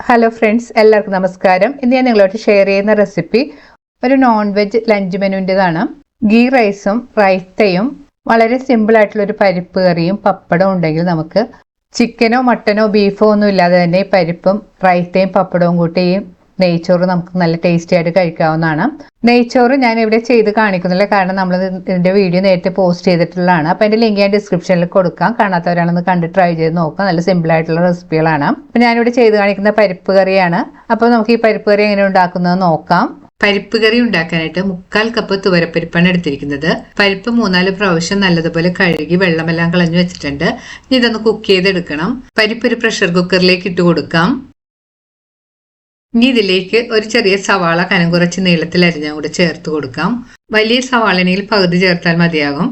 Hello friends എല്ലാവർക്കും നമസ്കാരം. ഇന്ന് ഞാൻ നിങ്ങളോട് ഷെയർ ചെയ്യുന്ന റെസിപ്പി ഒരു നോൺ വെജ് ലഞ്ച് മെനുവിന്റെതാണ് ഗീ റൈസും റൈത്തയും വളരെ സിമ്പിൾ ആയിട്ടുള്ള ഒരു പരിപ്പ് കറിയും പപ്പടവും ഉണ്ടെങ്കിൽ നമുക്ക് ചിക്കനോ മട്ടനോ ബീഫോ ഒന്നും ഇല്ലാതെ തന്നെ പരിപ്പും റൈത്തയും പപ്പടവും കൂട്ടി നെയ്ച്ചോറ് നമുക്ക് നല്ല ടേസ്റ്റി ആയിട്ട് കഴിക്കാവുന്നതാണ്. നെയ്ച്ചോറ് ഞാൻ ഇവിടെ ചെയ്ത് കാണിക്കുന്നില്ല. കാരണം നമ്മൾ ഇതിന്റെ വീഡിയോ നേരത്തെ പോസ്റ്റ് ചെയ്തിട്ടുള്ളതാണ്. അപ്പോൾ അതിന്റെ ലിങ്ക് ഞാൻ ഡിസ്ക്രിപ്ഷനിൽ കൊടുക്കാം. കാണാത്തവരാണെന്ന് കണ്ട് ട്രൈ ചെയ്ത് നോക്കാം. നല്ല സിമ്പിൾ ആയിട്ടുള്ള റെസിപ്പികളാണ് അപ്പോൾ ഞാനിവിടെ ചെയ്ത് കാണിക്കുന്ന പരിപ്പ് കറിയാണ്. അപ്പോൾ നമുക്ക് ഈ പരിപ്പ് കറി എങ്ങനെ ഉണ്ടാക്കുന്നത് നോക്കാം. പരിപ്പ് കറി ഉണ്ടാക്കാനായിട്ട് മുക്കാൽ കപ്പ് തുവരപ്പരിപ്പാണ് എടുത്തിരിക്കുന്നത്. പരിപ്പ് മൂന്നാൽ പ്രാവശ്യം നല്ലതുപോലെ കഴുകി വെള്ളമെല്ലാം കളഞ്ഞു വെച്ചിട്ടുണ്ട്. ഇനി ഇതൊന്ന് കുക്ക് ചെയ്തെടുക്കണം. പരിപ്പ് ഒരു പ്രഷർ കുക്കറിലേക്ക് ഇട്ട് കൊടുക്കാം. ഇനി ഇതിലേക്ക് ഒരു ചെറിയ സവാള കനം കുറച്ച് നീളത്തിൽ അരിഞ്ഞാൽ കൂടെ ചേർത്ത് കൊടുക്കാം. വലിയ സവാളനെങ്കിൽ പകുതി ചേർത്താൽ മതിയാകും.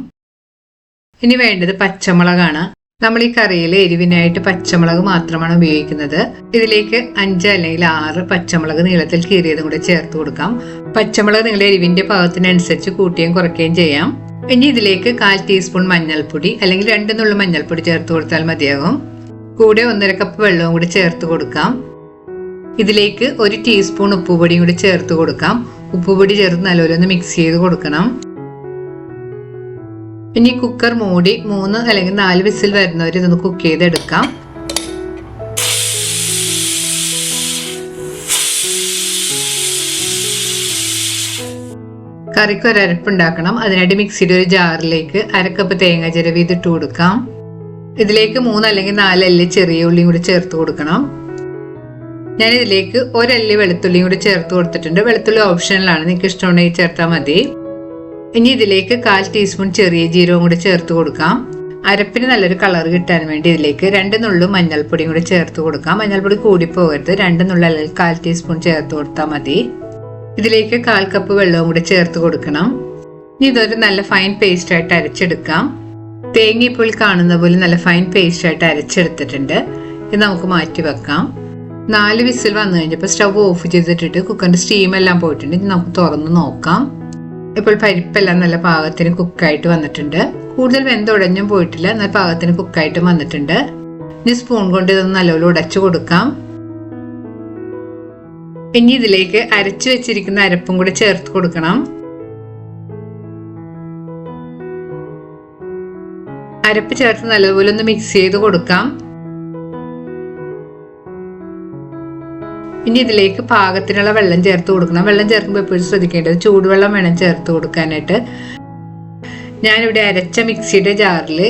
ഇനി വേണ്ടത് പച്ചമുളകാണ്. നമ്മൾ ഈ കറിയിൽ എരിവിനായിട്ട് പച്ചമുളക് മാത്രമാണ് ഉപയോഗിക്കുന്നത്. ഇതിലേക്ക് അഞ്ച് അല്ലെങ്കിൽ ആറ് പച്ചമുളക് നീളത്തിൽ കീറിയതും കൂടെ ചേർത്ത് കൊടുക്കാം. പച്ചമുളക് നിങ്ങൾ എരിവിന്റെ പാകത്തിനനുസരിച്ച് കൂട്ടുകയും കുറയ്ക്കുകയും ചെയ്യാം. ഇനി ഇതിലേക്ക് കാൽ ടീസ്പൂൺ മഞ്ഞൾപ്പൊടി അല്ലെങ്കിൽ രണ്ട് നുള്ളു മഞ്ഞൾപ്പൊടി ചേർത്ത് കൊടുത്താൽ മതിയാകും. കൂടെ ഒന്നര കപ്പ് വെള്ളവും കൂടി ചേർത്ത് കൊടുക്കാം. ഇതിലേക്ക് ഒരു ടീസ്പൂൺ ഉപ്പുപൊടിയും കൂടി ചേർത്ത് കൊടുക്കാം. ഉപ്പുപൊടി ചേർത്ത് നല്ലപോലെ ഒന്ന് മിക്സ് ചെയ്ത് കൊടുക്കണം. ഇനി കുക്കർ മൂടി മൂന്ന് അല്ലെങ്കിൽ നാല് വിസിൽ വരുന്നവർ ഇതൊന്ന് കുക്ക് ചെയ്തെടുക്കാം. കറിക്ക് ഒരു അരപ്പുണ്ടാക്കണം. അതിനായിട്ട് മിക്സിയുടെ ഒരു ജാറിലേക്ക് അരക്കപ്പ് തേങ്ങ ചിരവി ഇതിട്ട് കൊടുക്കാം. ഇതിലേക്ക് മൂന്ന് അല്ലെങ്കിൽ നാല് അല്ലി ചെറിയ ഉള്ളിയും കൂടി ചേർത്ത് കൊടുക്കണം. ഞാൻ ഇതിലേക്ക് ഒരല്ലി വെളുത്തുള്ളിയും കൂടി ചേർത്ത് കൊടുത്തിട്ടുണ്ട്. വെളുത്തുള്ളി ഓപ്ഷനിലാണ്. നിങ്ങൾക്ക് ഇഷ്ടമുണ്ടെങ്കിൽ ചേർത്താൽ മതി. ഇനി ഇതിലേക്ക് കാൽ ടീസ്പൂൺ ചെറിയ ജീരകം കൂടി ചേർത്ത് കൊടുക്കാം. അരപ്പിന് നല്ലൊരു കളർ കിട്ടാൻ വേണ്ടി ഇതിലേക്ക് രണ്ട് നുള്ളു മഞ്ഞൾപ്പൊടിയും കൂടി ചേർത്ത് കൊടുക്കാം. മഞ്ഞൾപ്പൊടി കൂടി പോകരുത് രണ്ട് നുള്ളു അല്ലെങ്കിൽ കാൽ ടീസ്പൂൺ ചേർത്ത് കൊടുത്താൽ മതി. ഇതിലേക്ക് കാൽ കപ്പ് വെള്ളവും കൂടി ചേർത്ത് കൊടുക്കണം. ഇനി ഇതൊരു നല്ല ഫൈൻ പേസ്റ്റ് ആയിട്ട് അരച്ചെടുക്കാം. തേങ്ങ ഇപ്പോൾ കാണുന്ന പോലെ നല്ല ഫൈൻ പേസ്റ്റ് ആയിട്ട് അരച്ചെടുത്തിട്ടുണ്ട്. ഇത് നമുക്ക് മാറ്റി വെക്കാം. നാല് വിസിൽ വന്നു കഴിഞ്ഞപ്പോൾ സ്റ്റവ് ഓഫ് ചെയ്തിട്ടിട്ട് കുക്കറിന്റെ സ്റ്റീം എല്ലാം പോയിട്ടുണ്ട്. ഇനി നമുക്ക് തുറന്ന് നോക്കാം. ഇപ്പോൾ പരിപ്പെല്ലാം നല്ല പാകത്തിന് കുക്കായിട്ട് വന്നിട്ടുണ്ട്. കൂടുതൽ വെന്തുടഞ്ഞും പോയിട്ടില്ല. എന്നാൽ പാകത്തിന് കുക്കായിട്ട് വന്നിട്ടുണ്ട്. ഇനി സ്പൂൺ കൊണ്ട് ഇതൊന്ന് നല്ലപോലെ ഉടച്ചു കൊടുക്കാം. ഇനി ഇതിലേക്ക് അരച്ചു വെച്ചിരിക്കുന്ന അരപ്പും കൂടി ചേർത്ത് കൊടുക്കണം. അരപ്പ് ചേർത്ത് നല്ലതുപോലെ ഒന്ന് മിക്സ് ചെയ്ത് കൊടുക്കാം. ഇനി ഇതിലേക്ക് പാകത്തിനുള്ള വെള്ളം ചേർത്ത് കൊടുക്കണം. വെള്ളം ചേർക്കുമ്പോൾ എപ്പോഴും ശ്രദ്ധിക്കേണ്ടത് ചൂടുവെള്ളം വേണം ചേർത്ത് കൊടുക്കാനായിട്ട്. ഞാനിവിടെ അരച്ച മിക്സിയുടെ ജാറിൽ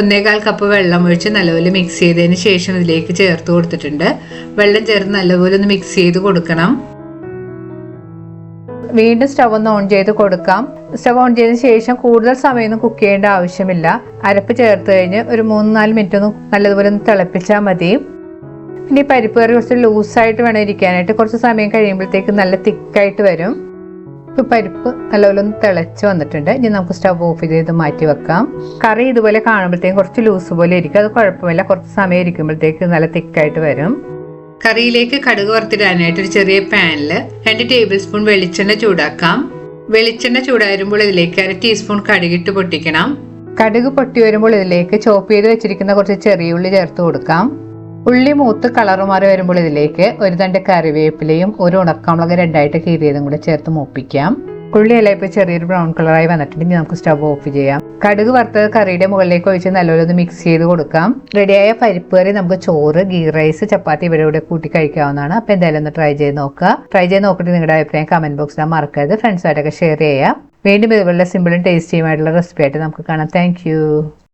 ഒന്നേകാൽ കപ്പ് വെള്ളം ഒഴിച്ച് നല്ലപോലെ മിക്സ് ചെയ്തതിന് ശേഷം ഇതിലേക്ക് ചേർത്ത് കൊടുത്തിട്ടുണ്ട്. വെള്ളം ചേർത്ത് നല്ലപോലെ ഒന്ന് മിക്സ് ചെയ്ത് കൊടുക്കണം. വീണ്ടും സ്റ്റവ് ഒന്ന് ഓൺ ചെയ്ത് കൊടുക്കാം. സ്റ്റവ് ഓൺ ചെയ്തതിന് ശേഷം കൂടുതൽ സമയമൊന്നും കുക്ക് ചെയ്യേണ്ട ആവശ്യമില്ല. അരപ്പ് ചേർത്ത് കഴിഞ്ഞ് ഒരു മൂന്ന് നാല് മിനിറ്റ് ഒന്ന് നല്ലതുപോലെ ഒന്ന് തിളപ്പിച്ചാൽ മതി. ഇനി പരിപ്പ് കറി കുറച്ച് ലൂസായിട്ട് വേണം ഇരിക്കാനായിട്ട്. കുറച്ച് സമയം കഴിയുമ്പോഴത്തേക്ക് നല്ല തിക്കായിട്ട് വരും. ഇപ്പം പരിപ്പ് നല്ലപോലെ ഒന്ന് തിളച്ച് വന്നിട്ടുണ്ട്. ഇനി നമുക്ക് സ്റ്റവ് ഓഫ് ചെയ്ത് മാറ്റി വെക്കാം. കറി ഇതുപോലെ കാണുമ്പോഴത്തേക്കും കുറച്ച് ലൂസ് പോലെ ഇരിക്കും. അത് കുഴപ്പമില്ല. കുറച്ച് സമയം ഇരിക്കുമ്പോഴത്തേക്ക് നല്ല തിക്കായിട്ട് വരും. കറിയിലേക്ക് കടുക് വറുത്തിടാനായിട്ട് ഒരു ചെറിയ പാനിൽ രണ്ട് ടേബിൾ സ്പൂൺ വെളിച്ചെണ്ണ ചൂടാക്കാം. വെളിച്ചെണ്ണ ചൂടായിരുമ്പോൾ ഇതിലേക്ക് അര ടീസ്പൂൺ കടുകിട്ട് പൊട്ടിക്കണം. കടുക് പൊട്ടി വരുമ്പോൾ ഇതിലേക്ക് ചോപ്പ് ചെയ്ത് വെച്ചിരിക്കുന്ന കുറച്ച് ചെറിയ ഉള്ളി ചേർത്ത് കൊടുക്കാം. ഉള്ളി മൂത്ത് കളർ മാറി വരുമ്പോൾ ഇതിലേക്ക് ഒരു തണ്ട് കറിവേപ്പിലയും ഒരു ഉണക്കമുളക് രണ്ടായിട്ട് കീറിയതും കൂടെ ചേർത്ത് മൂപ്പിക്കാം. ഉള്ളി എല്ലാം ഇപ്പോൾ ചെറിയൊരു ബ്രൗൺ കളറായി വന്നിട്ടുണ്ടെങ്കിൽ നമുക്ക് സ്റ്റവ് ഓഫ് ചെയ്യാം. കടുക് വറുത്തത് കറിയുടെ മുകളിലേക്ക് ഒഴിച്ച് നല്ലപോലെ ഒന്ന് മിക്സ് ചെയ്ത് കൊടുക്കാം. റെഡിയായ പരിപ്പ് കറി നമുക്ക് ചോറ് ഗീ റൈസ് ചപ്പാത്തി ഇവിടെ കൂടെ കൂട്ടി കഴിക്കാവുന്നതാണ്. അപ്പോൾ എന്തായാലും ഒന്ന് ട്രൈ ചെയ്ത് നോക്കുക. ട്രൈ ചെയ്ത് നോക്കിയിട്ട് നിങ്ങളുടെ അഭിപ്രായം കമന്റ് ബോക്സിൽ മറക്കരുത്. ഫ്രണ്ട്സായിട്ടൊക്കെ ഷെയർ ചെയ്യാം. വീണ്ടും ഇതുപോലെ സിമ്പിളും ടേസ്റ്റിയുമായിട്ടുള്ള റെസിപ്പി ആയിട്ട് നമുക്ക് കാണാം. താങ്ക്